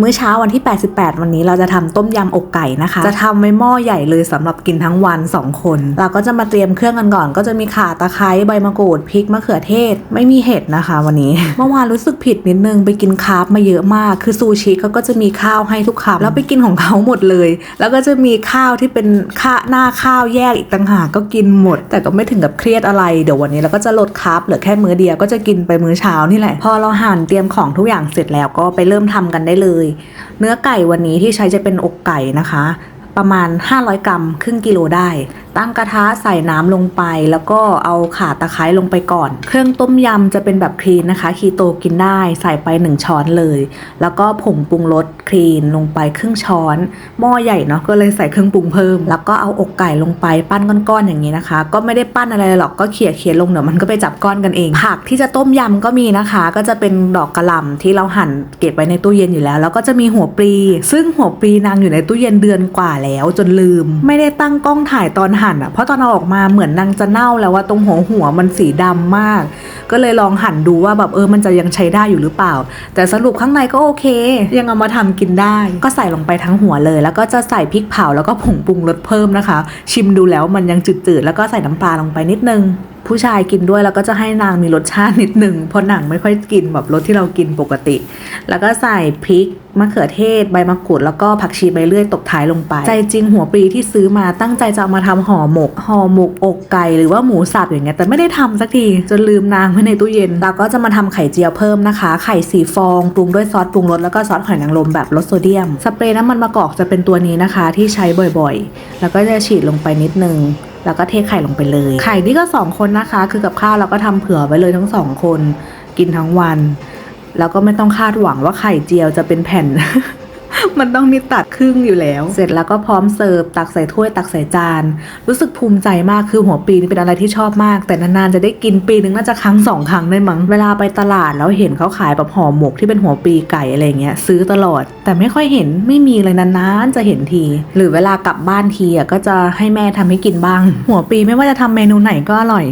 มื้อเช้าวันที่ 88 วันนี้เราจะทำต้มยำอกไก่นะคะ จะทำไว้หม้อใหญ่เลยสำหรับกินทั้งวัน 2 คน เราก็จะมาเตรียมเครื่องกันก่อน ก็จะมีข่าตะไคร้ใบมะกรูดพริกมะเขือเทศ ไม่มีเห็ดนะคะ วันนี้ เมื่อวานรู้สึกผิดนิดนึงไปกินคาร์บมาเยอะมาก คือซูชิเขาก็จะมีข้าวให้ทุกคำแล้วไปกินของเขาหมดเลย แล้วก็จะมีข้าวที่เป็นข้าหน้าข้าวแยกอีกต่างหากก็กินหมด แต่ก็ไม่ถึงกับเครียดอะไรเดี๋ยววันนี้เราก็จะลดคาร์บเหลือแค่มื้อเดียวก็จะกินไปมื้อเช้านี่แหละพอเราหั่นเตรียมของทุกอย่างเสร็จแล้วก็ไปเริ่มทำกันได้เลยเนื้อไก่วันนี้ที่ใช้จะเป็นอกไก่นะคะ ประมาณ 500 กรัม ครึ่งกิโลได้ ตั้งกระทะใส่น้ำลงไป แล้วก็เอาข่าตะไคร้ลงไปก่อน เครื่องต้มยำจะเป็นแบบคลีนนะคะคีโตกินได้ใส่ไป 1 ช้อนเลย แล้วก็ผงปรุงรสคลีนลงไปครึ่งช้อน หม้อใหญ่เนาะก็เลยใส่เครื่องปรุงเพิ่ม แล้วก็เอาอกไก่ลงไปปั้นก้อนๆอย่างนี้นะคะ ก็ไม่ได้ปั้นอะไรหรอกก็เขี่ยเขี่ยลงเดี๋ยวมันก็ไปจับก้อนกันเอง ผักที่จะต้มยำก็มีนะคะ ก็จะเป็นดอกกระหล่ำที่เราหั่นเก็บไว้ในตู้เย็นอยู่แล้ว แล้วก็จะมีหัวปลี ซึ่งหัวปลีนางอยู่ในตู้เย็นเดือนกว่าแล้วจนลืม ไม่ได้ตั้งกล้องถ่ายตอนหั่นอะเพราะตอนเอาออกมาเหมือนนางจะเน่าแล้วว่าตรงหัวหัวมันสีดำมาก ก็เลยลองหั่นดูว่าแบบเออมันจะยังใช้ได้อยู่หรือเปล่า แต่สรุปข้างในก็โอเค ยังเอามาทำกินได้ ก็ใส่ลงไปทั้งหัวเลย แล้วก็จะใส่พริกเผาแล้วก็ผงปรุงรสเพิ่มนะคะ ชิมดูแล้วมันยังจืดๆแล้วก็ใส่น้ำปลาลงไปนิดนึง ผู้ชายกินด้วยแล้วก็จะให้นางมีรสชาตินิดหนึ่งเพราะหนังไม่ค่อยกินแบบรสที่เรากินปกติ แล้วก็ใส่พริกมะเขือเทศใบมะกรูดแล้วก็ผักชีใบเลื่อยตกท้ายลงไป ใจจริงหัวปลีที่ซื้อมาตั้งใจจะเอามาทำห่อหมกห่อหมกอกไก่หรือว่าหมูสับอย่างเงี้ยแต่ไม่ได้ทำสักทีจนลืมนางไว้ในตู้เย็นเราก็จะมาทำไข่เจียวเพิ่มนะคะ ไข่สีฟองปรุงด้วยซอสปรุงรสแล้วก็ซอสหอยนางรมแบบลดโซเดียมสเปรย์น้ำมันมะกอกจะเป็นตัวนี้นะคะที่ใช้บ่อยๆ แล้วก็จะฉีดลงไปนิดนึง แล้วก็เทไข่ลงไปเลย ไข่นี่ก็2คนนะคะ คือกับข้าวเราก็ทำเผื่อไว้เลยทั้งสองคน กินทั้งวัน แล้วก็ไม่ต้องคาดหวังว่าไข่เจียวจะเป็นแผ่น มันต้องมีตัดครึ่งอยู่แล้ว เสร็จแล้วก็พร้อมเสิร์ฟตักใส่ถ้วยตักใส่จาน รู้สึกภูมิใจมากคือหัวปีนี่เป็นอะไรที่ชอบมาก แต่นานๆจะได้กินปีนึงน่าจะครั้งสองครั้งได้มั้งเวลาไปตลาดแล้วเห็นเขาขายแบบห่อหมกที่เป็นหัวปีไก่อะไรเงี้ยซื้อตลอด แต่ไม่ค่อยเห็นไม่มีเลยนานๆจะเห็นที หรือเวลากลับบ้านทีอะก็จะให้แม่ทำให้กินบ้าง หัวปีไม่ว่าจะทำเมนูไหนก็อร่อย